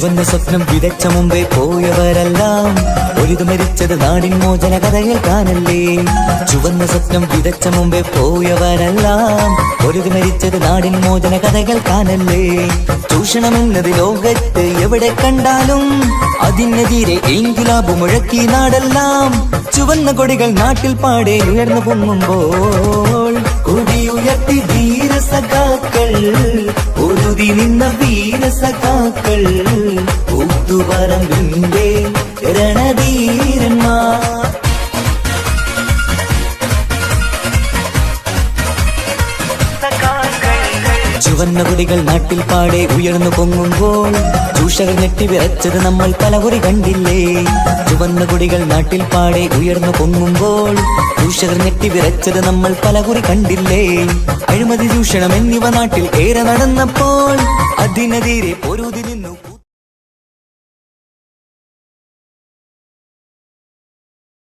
ചുവന്ന സ്വപ്നം വിതച്ച മുമ്പേ പോയവരെല്ലാം ഒരിത് മരിച്ചത് നാടിൻ മോചന കഥ കേൾക്കാനല്ലേ ചുവന്ന സ്വപ്നം വിതച്ച മുമ്പേ പോയവരെല്ലാം ഒരിത് മരിച്ചത് നാടിൻ മോചന കഥകൾ കേൾക്കാനല്ലേ ചൂഷണമെന്നത് ലോകത്ത് എവിടെ കണ്ടാലും അതിനെതിരെ എങ്കിലാബ് മുഴക്കി നാടെല്ലാം ചുവന്ന കൊടികൾ നാട്ടിൽ പാടെ ഉയർന്നു പൊങ്ങുമ്പോൾ കൊടിയുയർത്തി ധീരസഖാക്കൾ ഒരു നിന്ന വീരസഖാക്കൾ. ഊത്തുപറമ്പിന്റെ രണധീരന്മാർ. ചുവന്ന കുടികൾ നാട്ടിൽ പാടെ ഉയർന്നു പൊങ്ങുമ്പോൾ ചൂഷകൾ ഞെട്ടി വിറച്ചത് നമ്മൾ പലകുറി കണ്ടില്ലേ? ചുവന്ന കുടികൾ നാട്ടിൽ പാടെ ഉയർന്നു പൊങ്ങുമ്പോൾ ചൂഷകർ ഞെട്ടി വിറച്ചത് നമ്മൾ പലകുറി കണ്ടില്ലേ? അഴിമതി ചൂഷണം എന്നിവ നാട്ടിൽ ഏറെ നടന്നപ്പോൾ അതിനെതിരെ പൊരുതി